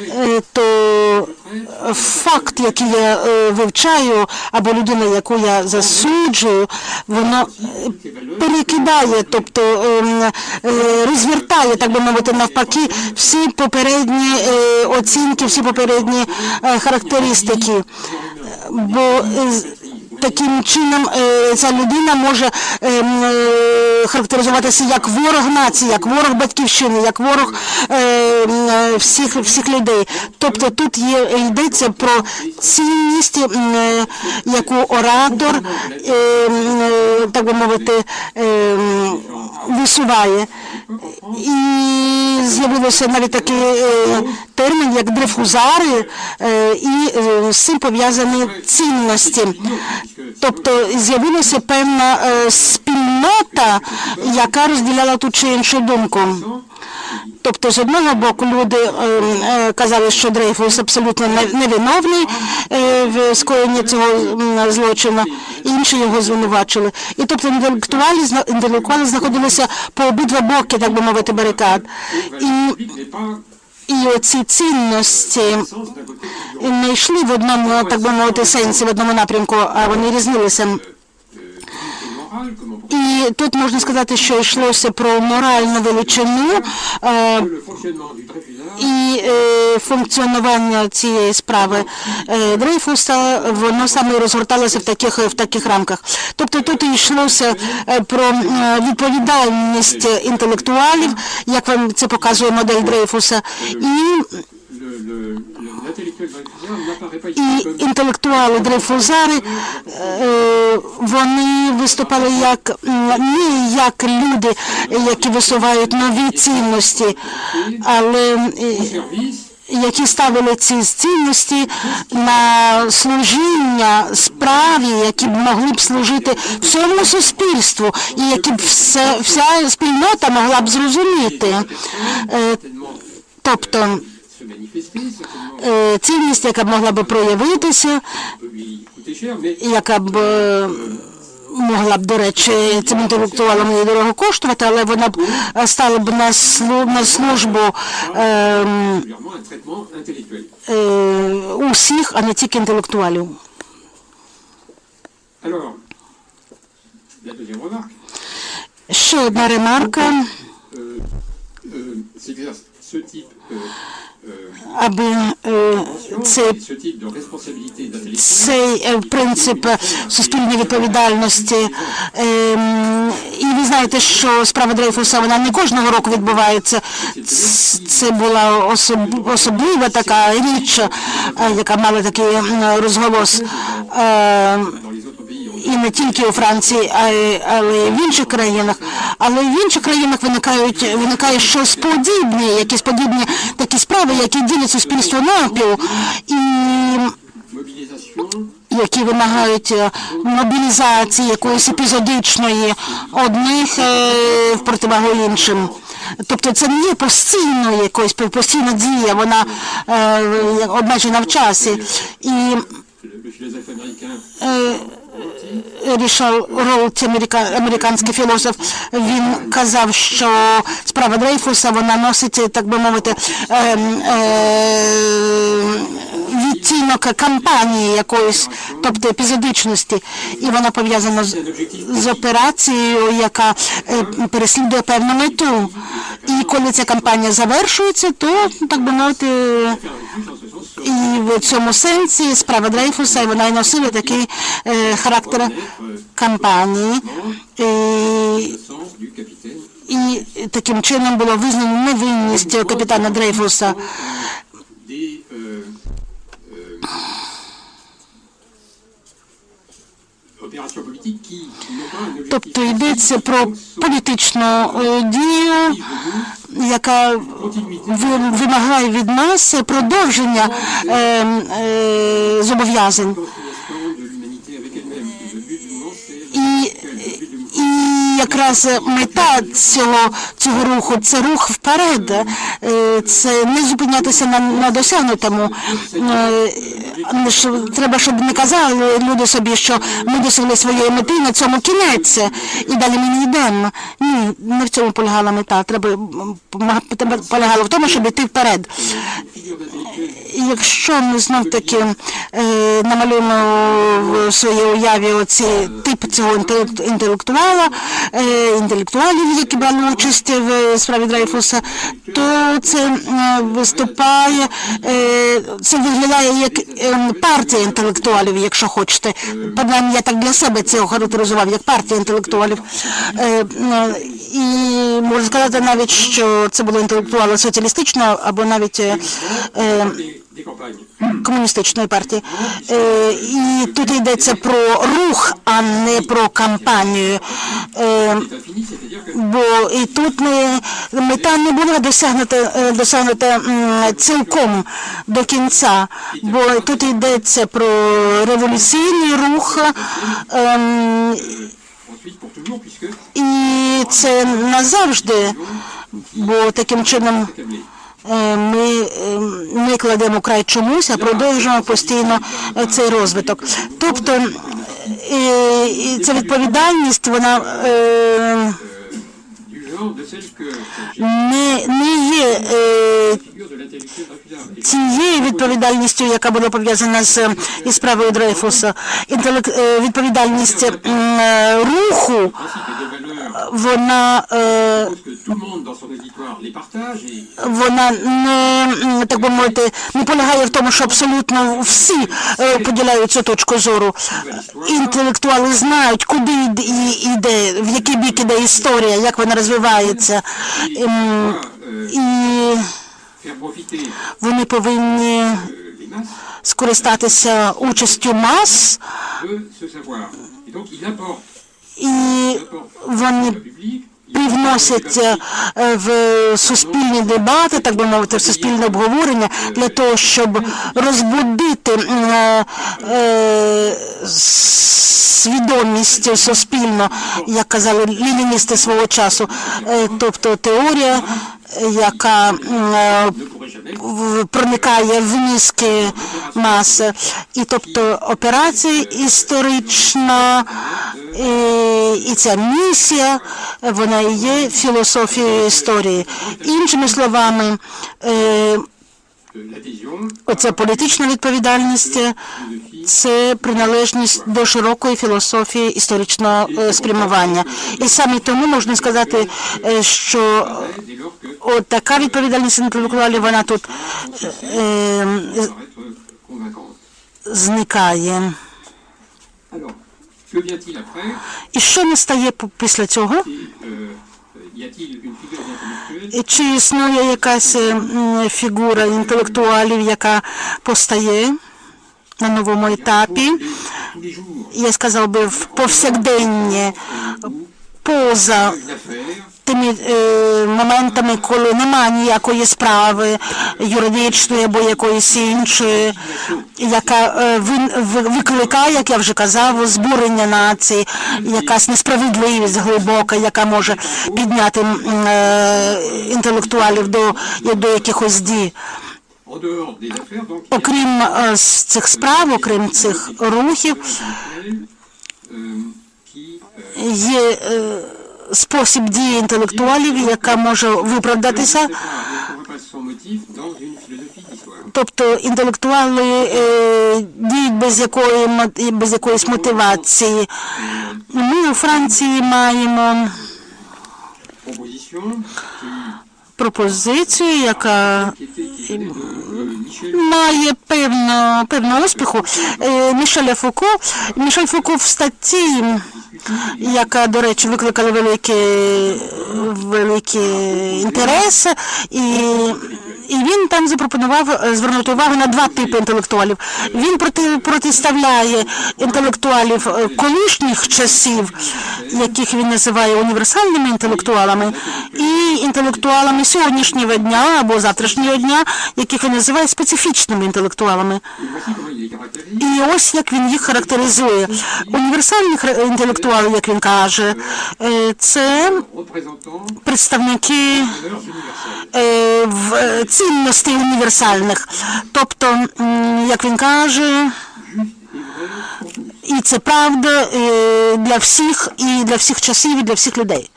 е, то факт, який я е, вивчаю, або людина, яку я засуджую, воно е, перекидає, тобто ем, е, розвертає, так би мовити, навпаки, всі попередні е, оцінки, всі попередні е, характеристики. Бо е, таким чином е, ця людина може ем, е, характеризуватися як ворог нації, як ворог батьківщини, як ворог е, м, е, всіх, всіх людей. Тобто тут є, йдеться про цінність, яку оратор, е, м, е, так би мовити, висуває. І з'явилося навіть такий е, термін, як дрифузари, е, і е, з цим пов'язані цінності. Тобто з'явилася певна спільнота, яка розділяла ту чи іншу думку. Тобто, з одного боку, люди е, е, казали, що Дрейфус абсолютно не- невиновний е, в скоєнні цього злочину, інші його звинувачили. І тобто інтелектуали, зна- інтелектуали знаходилися по обидва боки, так би мовити, барикад. І, і оці цінності не йшли в одному, так би мовити, сенсі, в одному напрямку, а вони різнилися. І тут можна сказати, що йшлося про моральну величину е, і е, функціонування цієї справи е, Дрейфуса, воно саме розгорталося в таких, в таких рамках. Тобто тут йшлося про відповідальність інтелектуалів, як вам це показує модель Дрейфуса, і і інтелектуали дрейфузари, вони виступали як не як люди, які висувають нові цінності, але які ставили ці цінності на служіння справі, які б могли б служити всьому суспільству, і які б все, вся спільнота могла б зрозуміти. Е, Тобто е, цінність, яка б могла б проявитися, яка б е, могла б, до речі, цим інтелектуалам і дорого коштувати, але вона б е, стала б на, слу, на службу е, е, усіх, а не тільки інтелектуалів. Ще одна ремарка, ce type, аби е, цей е, принцип е, суспільної відповідальності. І ви знаєте, що справа Дрейфуса вона не кожного року відбувається. Це була особ- особлива така річ, е, яка мала такий розголос. І не тільки у Франції, а але й в інших країнах. Але в інших країнах виникають виникає щось подібне, якісь подібні такі справи, які ділять суспільство навпіл, і які вимагають е, мобілізації якоїсь епізодичної одних е, в противагу іншим. Тобто це не є постійно якось постійна дія, вона е, обмежена в часі. І Рішал Роуд, американський філософ, він казав, що справа Дрейфуса вона носить, так би мовити, відтінок кампанії якоїсь, тобто епізодичності, і вона пов'язана з, з операцією, яка е, переслідує певну мету. І коли ця кампанія завершується, то так би мовити. І в цьому сенсі справа Дрейфуса вона і носила такий е, характер кампанії. І, і таким чином було визнано невинність капітана Дрейфуса. Тобто йдеться про політичну е, дію, яка ви- вимагає від нас продовження е, е, зобов'язань. Якраз мета цього, цього руху це рух вперед, Е, це не зупинятися на, на досягнутому. Е, Треба, щоб не казали люди собі, що ми досягли своєї мети, на цьому кінець, і далі ми не йдемо. Ні, не в цьому полягала мета. Треба полягало в тому, щоб йти вперед. Якщо ми знов таки е, намалюємо в своїй уяві оці тип цього інтелект- інтелектуала, е, інтелектуалів, які брали участь в справі Дрейфуса, то це е, виступає, е, це виглядає як е, партія інтелектуалів, якщо хочете. Принаймні, я так для себе це охарактеризував, як партія інтелектуалів. Е, е, і можу сказати навіть, що це були інтелектуали соціалістичного або навіть е, е, комуністичної партії. Е, і тут йдеться про рух, а не про кампанію. Е, бо і тут не, мета не була досягнута, е, досягнута цілком до кінця, бо тут йдеться про революційний рух. toujours, puisque і це назавжди, бо таким чином е, ми не кладемо край чомусь, а продовжуємо постійно цей розвиток. Тобто е, ця відповідальність, вона е, не, не є цією відповідальністю, яка була пов'язана з справою Дрейфуса. Інтелект, відповідальність руху, вона е, вона не так би мовити не полягає в тому, що абсолютно всі е, поділяють цю точку зору. Інтелектуали знають, куди йде- в який бік іде історія, як вона розвивається. Ем, euh, euh, І вони повинні euh, скористатися участю мас, і вони привносять е, в суспільні дебати, так би мовити, в суспільне обговорення для того, щоб розбудити е, е, свідомість суспільно, як казали лініністи свого часу, тобто теорія, яка е, проникає в мізки маси. І тобто операція історична і, і ця місія, вона є філософією історії. Іншими словами, е, оця політична відповідальність це приналежність до широкої філософії історичного е, спрямування. І саме тому можна сказати, е, що От така відповідальність інтелектуалів, вона тут е, е, зникає. І що настає після цього? Чи існує якась фігура інтелектуалів, яка постає на новому етапі? Я сказав би в повсякденні, поза тими е, моментами, коли немає ніякої справи юридичної або якоїсь іншої, яка е, викликає, як я вже казав, збурення нації, якась несправедливість глибока, яка може підняти е, інтелектуалів до, до якихось дій. Окрім е, цих справ, окрім цих рухів, є е, спосіб дії інтелектуалів, яка може виправдатися. Тобто інтелектуали е, діють без якої без якоїсь мотивації. Ми у Франції маємо пропозицію, яка Michel має певно, певного успіху. Е, Мішеля Фуко. Мішель Фуко в статті, яка, до речі, викликала великий, великий інтерес, і І він там запропонував е, звернути увагу на два типи інтелектуалів. Він проти, протиставляє інтелектуалів е, колишніх часів, яких він називає універсальними інтелектуалами, і інтелектуалами сьогоднішнього дня або завтрашнього дня, яких він називає специфічними інтелектуалами. І ось як він їх характеризує. Універсальні хра- інтелектуали, як він каже, е, це представники в- е, цінностей універсальних. Тобто, як він каже, і це правда для всіх, і для всіх часів, і для всіх людей.